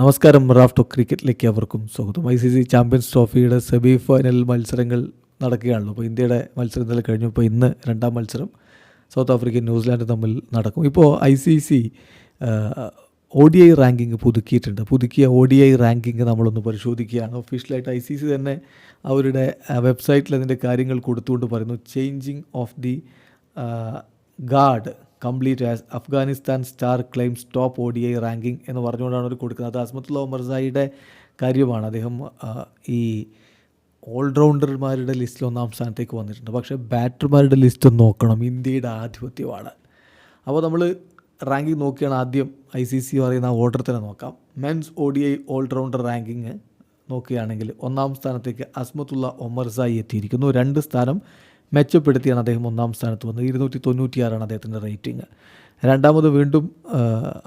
നമസ്കാരം റാഫ്റ്റോ ക്രിക്കറ്റിലേക്ക് അവർക്കും സ്വാഗതം. ഐ സി സി ചാമ്പ്യൻസ് ട്രോഫിയുടെ സെമി ഫൈനൽ മത്സരങ്ങൾ നടക്കുകയാണല്ലോ. അപ്പോൾ ഇന്ത്യയുടെ മത്സരം ഇന്നലെ കഴിഞ്ഞു. ഇപ്പോൾ ഇന്ന് രണ്ടാം മത്സരം സൗത്ത് ആഫ്രിക്ക ന്യൂസിലാൻഡ് തമ്മിൽ നടക്കും. ഇപ്പോൾ I C C O D I ranking പുതുക്കിയിട്ടുണ്ട്. പുതുക്കിയ ഒ ഡി ഐ റാങ്കിങ് നമ്മളൊന്ന് പരിശോധിക്കുകയാണ്. ഒഫീഷ്യലായിട്ട് ഐ സി സി തന്നെ അവരുടെ വെബ്സൈറ്റിൽ അതിന്റെ കാര്യങ്ങൾ കൊടുത്തുകൊണ്ട് പറയുന്നു. Changing of the guard complete as Afghanistan star claims top O D I ranking എന്ന് പറഞ്ഞുകൊണ്ടാണ് അവർ കൊടുക്കുന്നത്. അത് അസ്മത്തുള്ള ഒമർസായിയുടെ കാര്യമാണ്. അദ്ദേഹം ഈ ഓൾറൗണ്ടർമാരുടെ ലിസ്റ്റിൽ ഒന്നാം സ്ഥാനത്തേക്ക് വന്നിട്ടുണ്ട്. പക്ഷേ ബാറ്റർമാരുടെ ലിസ്റ്റ് നോക്കണം. ഇന്ത്യയുടെ ആധിപത്യമാണ്. അപ്പോൾ നമ്മൾ റാങ്കിങ് നോക്കിയാണ് ആദ്യം ഐ സി സി പറയുന്ന ഓർഡർ തന്നെ നോക്കാം. Men's O D I all rounder ranking നോക്കുകയാണെങ്കിൽ ഒന്നാം സ്ഥാനത്തേക്ക് അസ്മത്തുള്ള ഒമർസായി എത്തിയിരിക്കുന്നു. രണ്ട് സ്ഥാനം മെച്ചപ്പെടുത്തിയാണ് അദ്ദേഹം ഒന്നാം സ്ഥാനത്ത് വന്നത്. ഇരുന്നൂറ്റി തൊണ്ണൂറ്റിയാറാണ് അദ്ദേഹത്തിന്റെ റേറ്റിംഗ്. രണ്ടാമത് വീണ്ടും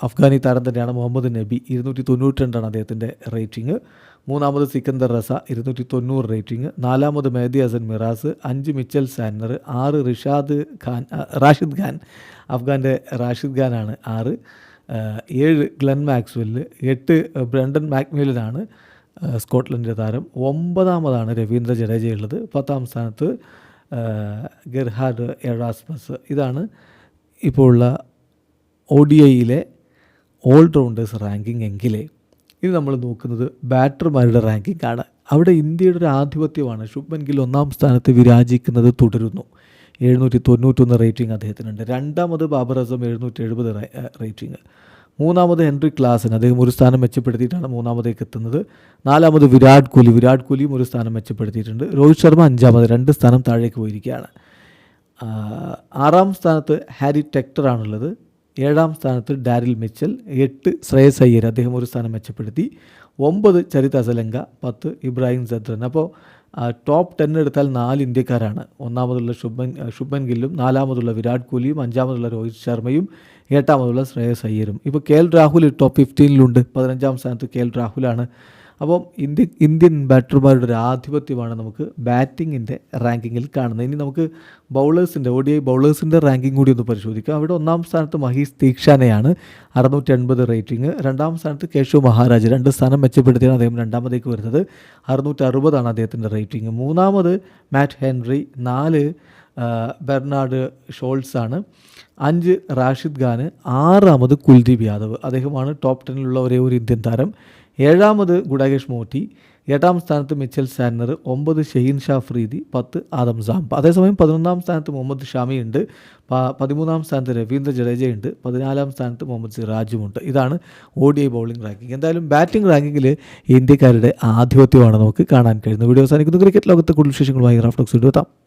അഫ്ഗാനി താരം തന്നെയാണ് മുഹമ്മദ് നബി. ഇരുന്നൂറ്റി തൊണ്ണൂറ്റി രണ്ടാണ് അദ്ദേഹത്തിന്റെ റേറ്റിംഗ്. മൂന്നാമത് സിക്കന്ദർ റസ ഇരുന്നൂറ്റി തൊണ്ണൂറ് റേറ്റിംഗ്. നാലാമത് മെഹദി ഹസൻ മിറാസ് അഞ്ച് മിച്ചൽ സാന്നർ ആറ് റിഷാദ് ഖാൻ റാഷിദ് ഖാൻ അഫ്ഗാന്റെ റാഷിദ് ഖാനാണ് ആറ്. ഏഴ് ഗ്ലെൻ മാക്സ്വെല്ല് എട്ട് ബ്രണ്ടൻ മാക്മിലനാണ് ആ, സ്കോട്ട്ലൻഡിന്റെ താരം. ഒമ്പതാമതാണ് രവീന്ദ്ര ജഡേജയുള്ളത്. പത്താം സ്ഥാനത്ത് ആ, ഗെർഹാർഡ് എറാസ്മസ്. ഇതാണ് ഇപ്പോൾ ഉള്ള ഒ ഡി ഐയിലെ ഓൾറൗണ്ടേഴ്സ് റാങ്കിങ് എങ്കിലേ ഇത് നമ്മൾ നോക്കുന്നത് ബാറ്റർമാരുടെ റാങ്കിംഗ് ആണ് അവിടെ ഇന്ത്യയുടെ ഒരു ആധിപത്യമാണ്. ശുഭ്മൻ ഗിൽ ഒന്നാം സ്ഥാനത്ത് വിരാജിക്കുന്നത് തുടരുന്നു. എഴുന്നൂറ്റി തൊണ്ണൂറ്റൊന്ന് റേറ്റിംഗ് അദ്ദേഹത്തിനുണ്ട്. രണ്ടാമത് ബാബർ അസം എഴുന്നൂറ്റി എഴുപത് റേറ്റിംഗ്. മൂന്നാമത് ഹെൻറി ക്ലാസൻ. അദ്ദേഹം ഒരു സ്ഥാനം മെച്ചപ്പെടുത്തിയിട്ടാണ് മൂന്നാമതേക്ക് എത്തുന്നത്. നാലാമത് വിരാട് കോഹ്ലി വിരാട് കോഹ്ലിയും ഒരു സ്ഥാനം മെച്ചപ്പെടുത്തിയിട്ടുണ്ട്. രോഹിത് ശർമ്മ അഞ്ചാമത്. രണ്ട് സ്ഥാനം താഴേക്ക് പോയിരിക്കുകയാണ്. ആറാം സ്ഥാനത്ത് ഹാരി ടെക്ടറാണുള്ളത് ഏഴാം സ്ഥാനത്ത് ഡാരിൽ മിച്ചൽ. എട്ട് ശ്രേയസ് അയ്യർ. അദ്ദേഹം ഒരു സ്ഥാനം മെച്ചപ്പെടുത്തി. ഒമ്പത് ചരിത അസലങ്ക പത്ത് ഇബ്രാഹിം സദ്രൻ. അപ്പോൾ ടോപ്പ് ടെൻ എടുത്താൽ നാല് ഇന്ത്യക്കാരാണ്. ഒന്നാമതുള്ള ശുഭൻ ശുഭൻ ഗില്ലും നാലാമതുള്ള വിരാട് കോഹ്ലിയും അഞ്ചാമതുള്ള രോഹിത് ശർമ്മയും എട്ടാമതുള്ള ശ്രേയസ് അയ്യരും. ഇപ്പോൾ കെ എൽ രാഹുൽ ടോപ്പ് ഫിഫ്റ്റീനിലുണ്ട് പതിനഞ്ചാം സ്ഥാനത്ത് കെ എൽ രാഹുലാണ്. അപ്പം ഇന്ത്യ ഇന്ത്യൻ ബാറ്റർമാരുടെ ഒരു ആധിപത്യമാണ് നമുക്ക് ബാറ്റിങ്ങിന്റെ റാങ്കിങ്ങിൽ കാണുന്നത്. ഇനി നമുക്ക് ബൗളേഴ്സിന്റെ ഒ ഡി ഐ ബൗളേഴ്സിന്റെ റാങ്കിങ് കൂടി ഒന്ന് പരിശോധിക്കാം. അവിടെ ഒന്നാം സ്ഥാനത്ത് മഹീഷ് തീക്ഷാനയാണ് അറുന്നൂറ്റി എൺപത് റേറ്റിംഗ് രണ്ടാം സ്ഥാനത്ത് കേശവ് മഹാരാജ്. രണ്ട് സ്ഥാനം മെച്ചപ്പെടുത്തിയാണ് അദ്ദേഹം രണ്ടാമതേക്ക് വരുന്നത്. അറുന്നൂറ്റി അറുപതാണ് അദ്ദേഹത്തിന്റെ റേറ്റിംഗ് മൂന്നാമത് മാറ്റ് ഹെൻറി നാല് ബെർണാഡ് ഷോൾസ് ആണ് അഞ്ച് റാഷിദ് ഖാന്. ആറാമത് കുൽദീപ് യാദവ്. അദ്ദേഹമാണ് ടോപ്പ് ടെന്നിലുള്ള ഒരേ ഒരു ഇന്ത്യൻ താരം. ഏഴാമത് ഗുഡാകേഷ് മോത്തി എട്ടാം സ്ഥാനത്ത് മിച്ചൽ സാന്നർ ഒമ്പത് ഷെയിൻ ഷാ ഫ്രീദി പത്ത് ആദം സാംപ. അതേസമയം പതിനൊന്നാം സ്ഥാനത്ത് മുഹമ്മദ് ഷാമി ഉണ്ട് പ- പതിമൂന്നാം സ്ഥാനത്ത് രവീന്ദ്ര ജഡേജയുണ്ട് പതിനാലാം സ്ഥാനത്ത് മുഹമ്മദ് സിറാജുമുണ്ട് ഇതാണ് O D I bowling ranking എന്തായാലും ബാറ്റിംഗ് റാങ്കിങ്ങിൽ ഇന്ത്യക്കാരുടെ ആധിപത്യമാണ് നമുക്ക് കാണാൻ കഴിയുന്നത്. വീഡിയോ അവസാനിക്കുന്നു. ക്രിക്കറ്റ് ലോകത്തെ കൂടുതൽ വിശേഷങ്ങളുമായി റാഫ്റ്റോക്സ് എത്താം.